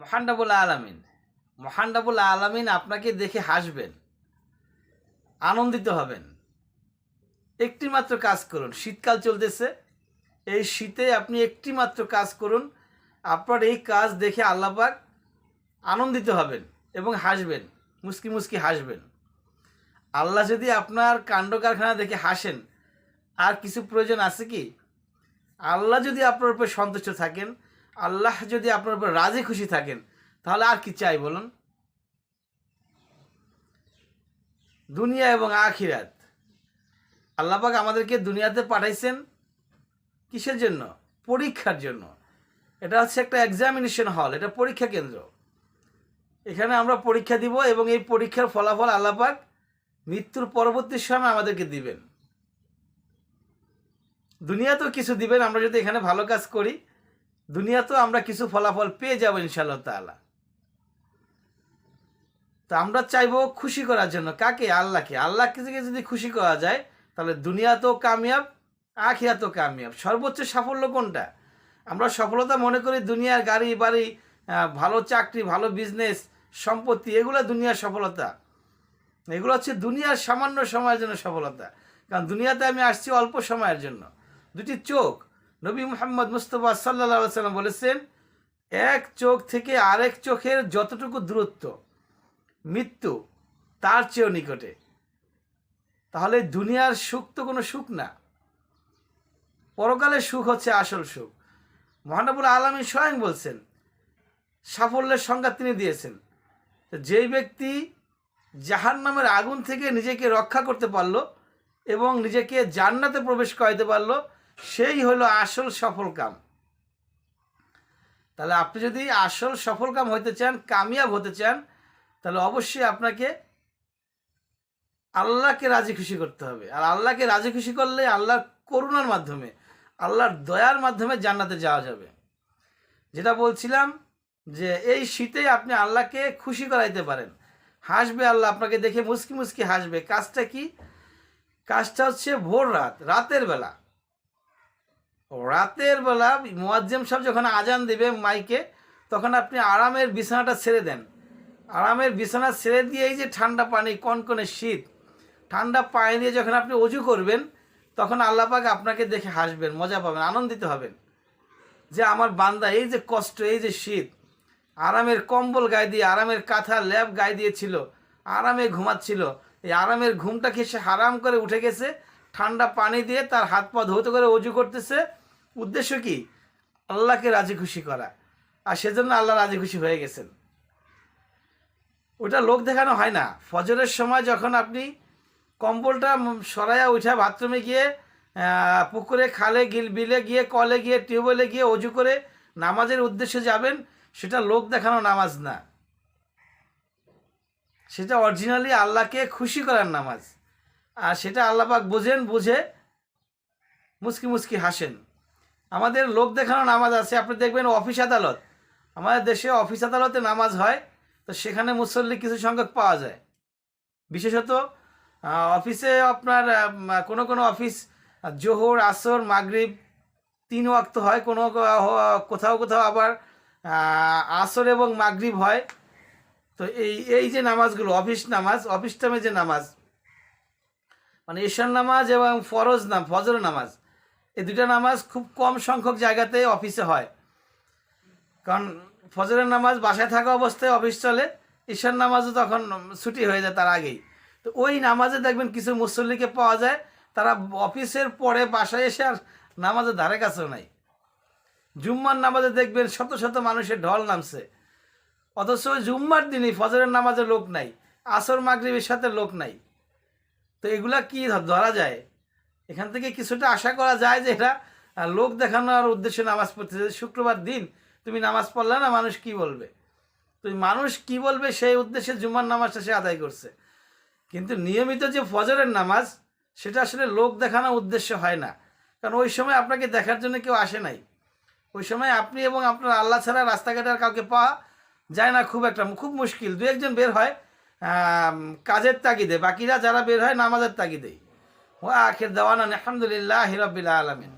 মহান্ডাবুল আলামিন মহান্ডাবুল আলামিন আপনাকে দেখে হাসবেন, আনন্দিত হবেন। একটি মাত্র কাজ করুন, শীতকাল চলতেছে, এই শীতে আপনি একটি মাত্র কাজ করুন, আপনার এই কাজ দেখে আল্লাপাক আনন্দিত হবেন এবং হাসবেন, মুস্কি মুস্কি হাসবেন। আল্লাহ যদি আপনার কাণ্ড কারখানা দেখে হাসেন, আর কিছু প্রয়োজন আছে কি? আল্লাহ যদি আপনার উপর সন্তুষ্ট থাকেন আল্লাহ যদি আপনার উপর রাজি খুশি থাকেন, তাহলে আর কি চাই বলুন? দুনিয়া এবং আখিরাত। আল্লাপাক আমাদেরকে দুনিয়াতে পাঠাইছেন কিসের জন্য? পরীক্ষার জন্য। এটা হচ্ছে একটা এক্সামিনেশন হল এটা পরীক্ষা কেন্দ্র। এখানে আমরা পরীক্ষা দিব এবং এই পরীক্ষার ফলাফল আল্লাপাক মৃত্যুর পরবর্তী সময় আমাদেরকে দিবেন। দুনিয়াতেও কিছু দিবেন, আমরা যদি এখানে ভালো কাজ করি দুনিয়াতেও আমরা কিছু ফলাফল পেয়ে যাব ইনশাল্লাহ তাআলা। তো আমরা চাইব খুশি করার জন্য। কাকে? আল্লাহকে। আল্লাহ থেকে যদি খুশি করা যায়, তাহলে দুনিয়াতেও কামিয়াব, আখিরাতেও কামিয়াব। সর্বোচ্চ সাফল্য কোনটা? আমরা সফলতা মনে করি দুনিয়ার গাড়ি, বাড়ি ভালো চাকরি, ভালো বিজনেস সম্পত্তি, এগুলো দুনিয়ার সফলতা। এগুলো হচ্ছে দুনিয়ার সামান্য সময়ের জন্য সফলতা। কারণ দুনিয়াতে আমি আসছি অল্প সময়ের জন্য। দুটি চোখ। নবী মোহাম্মদ মুস্তফা সাল্লা সাল্লাম বলেছেন, এক চোখ থেকে আরেক চোখের যতটুকু দূরত্ব, মৃত্যু তার চেয়েও নিকটে। তাহলে দুনিয়ার সুখ তো কোনো সুখ না। পরকালের সুখ হচ্ছে আসল সুখ। মহানবুল আলমী স্বয়ং বলছেন, সাফল্যের সংজ্ঞা তিনি দিয়েছেন যেই ব্যক্তি জাহান নামের আগুন থেকে নিজেকে রক্ষা করতে পারল এবং নিজেকে জান্নাতে প্রবেশ করাইতে পারল সেই হলো আসল সফল কাম। তাহলে আপনি যদি আসল সফল কাম হতে চান, কামিয়াব হতে চান, তাহলে অবশ্যই আপনাকে আল্লাহকে রাজি খুশি করতে হবে। আর আল্লাহকে রাজি খুশি করলে আল্লাহর করুণার মাধ্যমে, আল্লাহর দয়ার মাধ্যমে জান্নাতে যাওয়া যাবে। যেটা বলছিলাম যে এই শীতে আপনি আল্লাহকে খুশি করাইতে পারেন। হাসবে আল্লাহ, আপনাকে দেখে মুসকি মুসকি হাসবে। কাজটা কি? কাজটা হচ্ছে ভোর রাত, রাতের বেলা। রাতের বেলা মোয়াজ্জেম সাহেব যখন আজান দেবে মাইকে, তখন আপনি আরামের বিছানাটা ছেড়ে দেন। আরামের বিছানা ছেড়ে দিয়ে এই যে ঠান্ডা পানি, কনকনে শীত, ঠান্ডা পানি দিয়ে যখন আপনি অজু করবেন, তখন আল্লাহ পাক আপনাকে দেখে হাসবেন, মজা পাবেন, আনন্দিত হবেন। যে আমার বান্দা, এই যে কষ্ট, এই যে শীত, আরামের কম্বল গায়ে দিয়ে, আরামের কাঁথা ল্যাব গায়ে দিয়েছিল, আরামে ঘুমাচ্ছিল, এই আরামের ঘুমটা খেয়ে সে হারাম করে উঠে গেছে ঠান্ডা পানি দিয়ে তার হাত পা ধৌত করে অজু করতেছে। উদ্দেশ্য কি? আল্লাহকে রাজি খুশি করা। আর সেজন্য আল্লাহ রাজি খুশি হয়ে গেছেন। ওটা লোক দেখানো হয় না। ফজরের সময় যখন আপনি কম্বলটা সরাইয়া উঠা বাথরুমে গিয়ে পুকুরে খালে গিল বিলে গিয়ে, কলে গিয়ে, টিউবওয়েলে গিয়ে অজু করে নামাজের উদ্দেশ্যে যাবেন, সেটা লোক দেখানো নামাজ না। সেটা অরিজিনালি আল্লাহকে খুশি করার নামাজ। আর সেটা আল্লাপাক বোঝেন, বুঝে মুসকি মুসকি হাসেন। আমাদের লোক দেখানো নামাজ আছে, আপনি দেখবেন অফিস আদালত। আমাদের দেশে অফিস আদালতে নামাজ হয়, তো সেখানে মুসল্লি কিছু সংখ্যক পাওয়া যায়। বিশেষত অফিসে আপনার কোনো কোনো অফিস জোহর, আসর, মাগরিব তিন ওয়াক্ত হয়, কোনো কোথাও কোথাও আবার আসর এবং মাগরিব হয়। তো এই এই যে নামাজগুলো, অফিস নামাজ, অফিস টাইমে যে নামাজ মানে ঈশান নামাজ এবং ফরজ নাম ফজর নামাজ, এই দুটা নামাজ খুব কম সংখ্যক জায়গাতে অফিসে হয়। কারণ ফজরের নামাজ বাসায় থাকা অবস্থায় অফিস চলে, ঈশান নামাজও তখন ছুটি হয়ে যায় তার আগেই। তো ওই নামাজে দেখবেন কিছু মুসল্লিকে পাওয়া যায়, তারা অফিসের পরে বাসায় এসে আর নামাজের ধারে কাছেও নাই। জুম্মার নামাজে দেখবেন শত শত মানুষের ঢল নামছে। অথচ জুম্মার দিনই ফজরের নামাজে লোক নাই, আসর মাগরিবের সাথে লোক নাই। তো এগুলা কি ধরা যায়? এখান থেকে কিছুটা আশা করা যায় যে এটা লোক দেখানোর উদ্দেশ্যে নামাজ পড়তেছে শুক্রবার দিন তুমি নামাজ পড়লে না, মানুষ কি বলবে? তো এই মানুষ কি বলবে সেই উদ্দেশ্যে জুমার নামাজটা সে আদায় করছে। কিন্তু নিয়মিত যে ফজরের নামাজ, সেটা আসলে লোক দেখানোর উদ্দেশ্য হয় না। কারণ ওই সময় আপনাকে দেখার জন্য কেউ আসে নাই। ওই সময় আপনি এবং আপনার আল্লাহ ছাড়া রাস্তাঘাটে আর কাউকে পাওয়া যায় না, খুব একটা, খুব মুশকিল। দু একজন বের হয় কাজের তাগিদে বাকিরা যারা বের হয় নামাজের তাগিদেই। ও আখের দেওয়ানা আলহামদুলিল্লাহ হিরবিল্লা আলমিন।